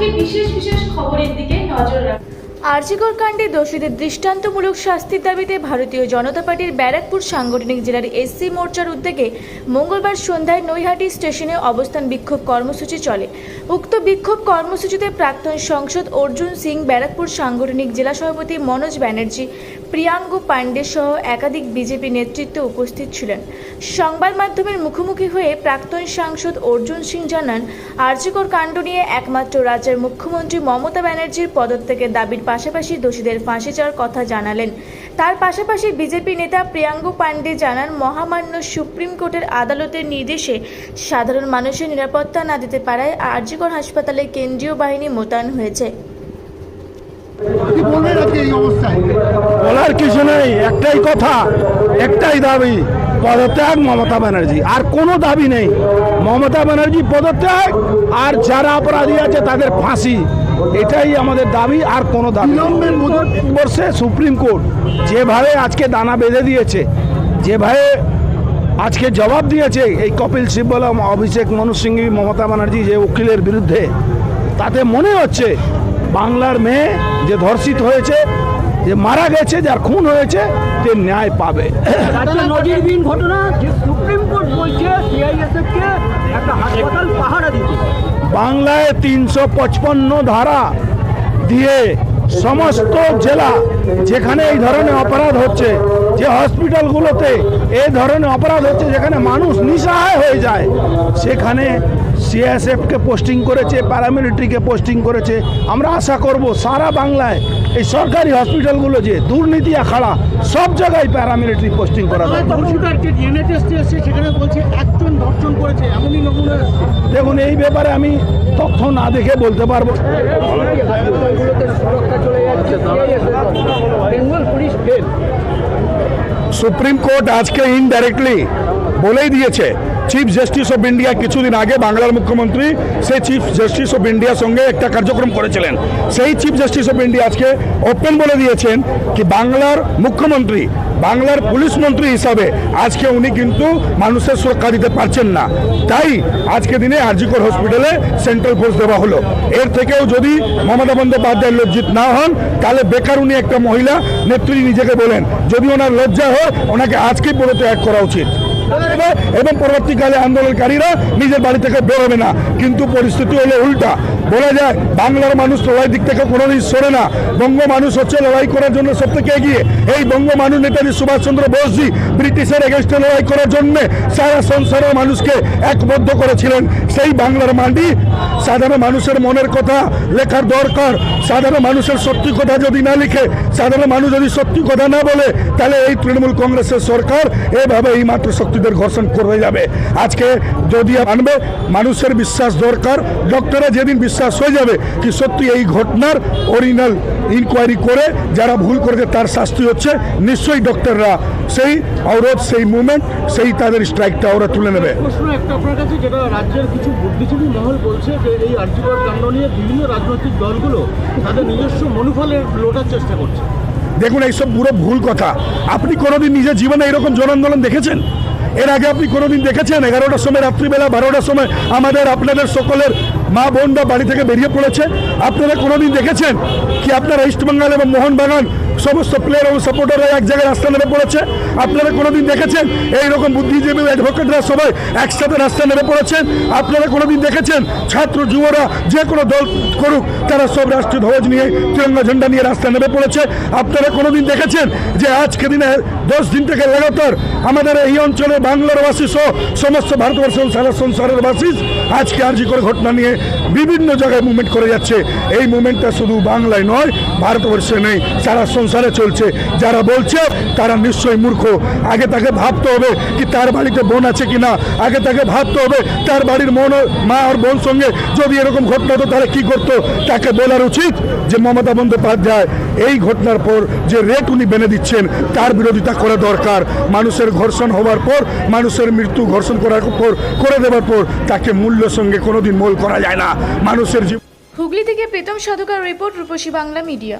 আজকে বিশেষ বিশেষ খবরের দিকে নজর আরজিকর কাণ্ডে দোষীদের দৃষ্টান্তমূলক শাস্তির দাবিতে ভারতীয় জনতা পার্টির ব্যারাকপুর সাংগঠনিক জেলার এসসি মোর্চার উদ্যোগে মঙ্গলবার সন্ধ্যায় নৈহাটি স্টেশনে অবস্থান বিক্ষোভ কর্মসূচি চলে। উক্ত বিক্ষোভ কর্মসূচিতে প্রাক্তন সংসদ অর্জুন সিং, ব্যারাকপুর সাংগঠনিক জেলা সভাপতি মনোজ ব্যানার্জি প্রিয়াঙ্গ পাণ্ডে সহ একাধিক বিজেপি নেতৃত্ব উপস্থিত ছিলেন। সংবাদ মাধ্যমের মুখোমুখি হয়ে প্রাক্তন সাংসদ অর্জুন সিং জানান, আর্যিকর কাণ্ড নিয়ে একমাত্র রাজ্যের মুখ্যমন্ত্রী মমতা ব্যানার্জির পদত্যাগের দাবির পাশাপাশি দোষীদের ফাঁসি চাওয়ার কথা জানালেন। তার পাশাপাশি বিজেপি নেতা প্রিয়াঙ্গ পাণ্ডে জানান, মহামান্য সুপ্রিম কোর্টের আদালতের নির্দেশে সাধারণ মানুষের নিরাপত্তা না দিতে পারায় আরজিকর হাসপাতালে কেন্দ্রীয় বাহিনী মোতায়েন হয়েছে। কি বলবেন আজকে এই অবস্থায়। বলার কিছু নেই একটাই কথা একটাই দাবি পদত্যাগ মমতা ব্যানার্জি। আর কোনো দাবি নেই। মমতা ব্যানার্জি পদত্যাগ আর যারা অপরাধী আছে তাদের ফাঁসি। এটাই আমাদের দাবি আর কোনো দাবি। বর্ষে সুপ্রিম কোর্ট যেভাবে আজকে দানা বেঁধে দিয়েছে যেভাবে আজকে জবাব দিয়েছে এই কপিল সিব্বল অভিষেক মনু সিংহী মমতা ব্যানার্জি যে উকিলের বিরুদ্ধে তাতে মনে হচ্ছে বাংলার মেয়ে যে ধর্ষিত হয়েছে যে মারা গেছে যার খুন হয়েছে সে ন্যায় পাবে। নজিরবিহীন ঘটনা যে সুপ্রিম কোর্ট বলছে সিআইএসএফ একটা হাসপাতাল পাহারা দিতে। বাংলায় তিনশো পঁচপন্ন ধারা দিয়ে সমস্ত জেলা যেখানে এই ধরনের অপরাধ হচ্ছে যে হসপিটালগুলোতে এ ধরনের অপরাধ হচ্ছে যেখানে মানুষ নিঃসহায় হয়ে যায় সেখানে সিএসএফকে পোস্টিং করেছে প্যারামিলিটারিকে পোস্টিং করেছে। আমরা আশা করব সারা বাংলায় এই সরকারি হসপিটালগুলো যে দুর্নীতি আখাড়া সব জায়গায় প্যারামিলিটারি পোস্টিং করা দেখুন এই ব্যাপারে আমি তথ্য না দেখে বলতে পারব। সুরক্ষা চলে যাচ্ছে Bengal police fail Supreme Court আজকে ইনডাইরেক্টলি বলেই দিয়েছে চিফ জাস্টিস অফ ইন্ডিয়া কিছুদিন আগে বাংলার মুখ্যমন্ত্রী, সেই চিফ জাস্টিস অফ ইন্ডিয়ার সঙ্গে একটা কার্যক্রম করেছিলেন। সেই চিফ জাস্টিস অফ ইন্ডিয়া আজকে ওপেন বলে দিয়েছেন কি বাংলার মুখ্যমন্ত্রী, বাংলার পুলিশ মন্ত্রী হিসাবে আজকে উনি কিন্তু মানুষের সুরক্ষা দিতে পারছেন না। তাই আজকে দিনে আরজিকর হসপিটালে সেন্ট্রাল ফোর্স দেওয়া হলো। এর থেকেও যদি মমতা বন্দ্যোপাধ্যায় লজ্জিত না হন, তাহলে বেকার উনি একটা মহিলা, নেত্রী নিজেকে বলেন। যদি ওনার লজ্জা হয়, ওনাকে আজকেই পদত্যাগ করা উচিত। এবং পরবর্তীকালে আন্দোলনকারীরা নিজের বাড়ি থেকে বেরোবে না। কিন্তু পরিস্থিতি হলো উল্টা। বলা যায়, বাংলার মানুষ লড়াই দিক থেকে কোনোদিন সরে না। বঙ্গ মানুষ হচ্ছে লড়াই করার জন্য সব থেকে এগিয়ে। এই বঙ্গ মানুষ নেতাজি সুভাষচন্দ্র বোসজি ব্রিটিশের এগেনস্টে লড়াই করার জন্য সারা সংসারের মানুষকে একবদ্ধ করেছিলেন। সেই বাংলার মাটি সাধারণ মানুষের মনের কথা লেখার দরকার। সাধারণ মানুষের সত্যি কথা যদি না লিখে, সাধারণ মানুষ যদি সত্যি কথা না বলে, তাহলে এই তৃণমূল কংগ্রেসের সরকার এভাবে এই মাত্র শক্তিদের ঘর্ষণ করে যাবে। আজকে যদি আনবে মানুষের বিশ্বাস দরকার। ডক্টরে যেদিন বিশ্বাস হয়ে যাবে কি সত্যি এই ঘটনার অরিজিনাল ইনকোয়ারি করে যারা ভুল করেছে তার শাস্তি হচ্ছে। নিশ্চয়ই ডক্টররা সেই অবরোধ সেই মুভমেন্ট সেই তাদের স্ট্রাইকটা ওরা তুলে নেবে। প্রশ্ন একটা আপনার কাছে যেটা রাজ্যের কিছু বুদ্ধিজীবী মহল বলছে যে এই আর্যিকর কাণ্ড নিয়ে বিভিন্ন রাজনৈতিক দলগুলো তাদের নিজস্ব মনোফলের লোটার চেষ্টা করছে। দেখুন এইসব পুরো ভুল কথা। আপনি কোনোদিন নিজের জীবনে এরকম জন আন্দোলন দেখেছেন? এর আগে আপনি কোনোদিন দেখেছেন? এগারোটার সময় রাত্রিবেলা বারোটার সময় আমাদের আপনাদের সকলের মা বোনরা বাড়ি থেকে বেরিয়ে পড়েছে। আপনারা কোনোদিন দেখেছেন কি আপনার ইস্টবেঙ্গল এবং মোহনবাগান সমস্ত প্লেয়ার এবং সাপোর্টাররা এক জায়গায় রাস্তা নেমে পড়েছে? আপনারা কোনোদিন দেখেছেন এই রকম বুদ্ধিজীবী অ্যাডভোকেটরা সবাই একসাথে রাস্তা নেমে পড়েছেন আপনারা কোনোদিন দেখেছেন ছাত্র, যুবরা যে কোনো দল করুক, তারা সব রাষ্ট্রীয় ধ্বজ নিয়ে, তিরঙ্গা ঝান্ডা নিয়ে রাস্তা নেমে পড়েছে। আপনারা কোনোদিন দেখেছেন যে আজকে দিনে দশ দিন থেকে লাগাতার আমাদের এই অঞ্চলে বাংলার বাসী সহ সমস্ত ভারতবর্ষ সারা সংসারের বাসী আজকে আর্জি করে ঘটনা নিয়ে বিভিন্ন জায়গায় মুভমেন্ট করে যাচ্ছে। এই মুভমেন্টটা শুধু বাংলায় নয়, ভারতবর্ষে নেই, সারা সংসারে চলছে। যারা বলছে, তারা নিশ্চয়ই মূর্খ। আগে তাকে ভাবতে হবে কি তার বাড়িতে বোন আছে কি না আগে তাকে ভাবতে হবে তার বাড়ির মন মা আর বোন সঙ্গে যদি এরকম ঘটনা হতো, তাহলে কি করতো? তাকে বলার উচিত যে, মমতা বন্দ্যোপাধ্যায়, এই ঘটনার পর যে রেট উনি বেঁধে দিচ্ছেন, তার বিরোধিতা করা দরকার। মানুষের ঘর্ষণ হওয়ার পর, মানুষের মৃত্যু ঘর্ষণ করার পর, করে দেওয়ার পর, তাকে মূল্য সঙ্গে কোনোদিন মোল করা যায় না। মানুষের জীবন হুগলি থেকে প্রীতম সাধুকার রিপোর্ট রূপসী বাংলা মিডিয়া।